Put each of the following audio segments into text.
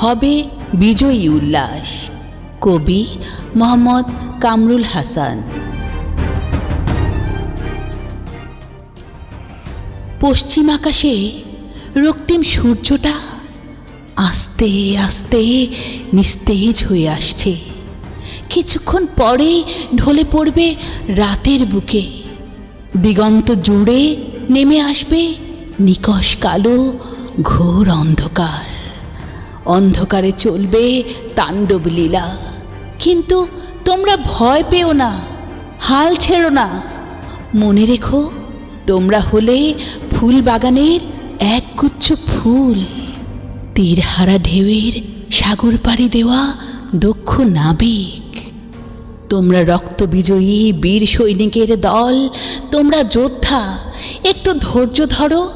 হবে বিজয়ী উল্লাস। কবি মোহাম্মদ কামরুল হাসান। পশ্চিম আকাশে রক্তিম সূর্যটা আস্তে আস্তে নিস্তেজ হয়ে আসছে। কিছুক্ষণ পরেই ঢলে পড়বে রাতের বুকে। দিগন্ত জুড়ে নেমে আসবে নিকষ কালো ঘোর অন্ধকার। অন্ধকারে চলবে তাণ্ডব লীলা। কিন্তু তোমরা ভয় পেও না, হাল ছেড়ো না। মনে রেখো, তোমরা হলে ফুল বাগানের একগুচ্ছ ফুল। তীরহারা ঢেউয়ের সাগর পাড়ি দেওয়া দক্ষ নাবিক। তোমরা রক্ত বিজয়ী বীর সৈনিকের দল, তোমরা যোদ্ধা। একটু ধৈর্য ধরো,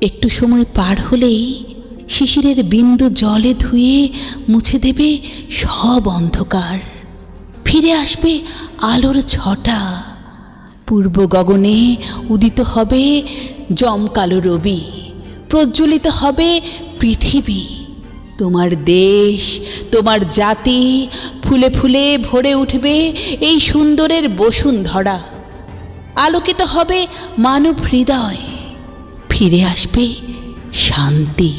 একটু সময় পার হলেই শিশিরের বিন্দু জলে ধুয়ে মুছে দেবে সব অন্ধকার। ফিরে আসবে আলোর ছটা। পূর্ব গগনে উদিত হবে জমকালো রবি। প্রজ্বলিত হবে পৃথিবী। তোমার দেশ, তোমার জাতি ফুলে ফুলে ভরে উঠবে এই সুন্দরের বসুন্ধরা। আলোকিত হবে মানব হৃদয়। ফিরে আসবে শান্তি।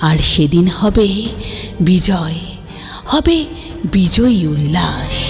আর সেদিন হবে বিজয় হবে বিজয়ী উল্লাস।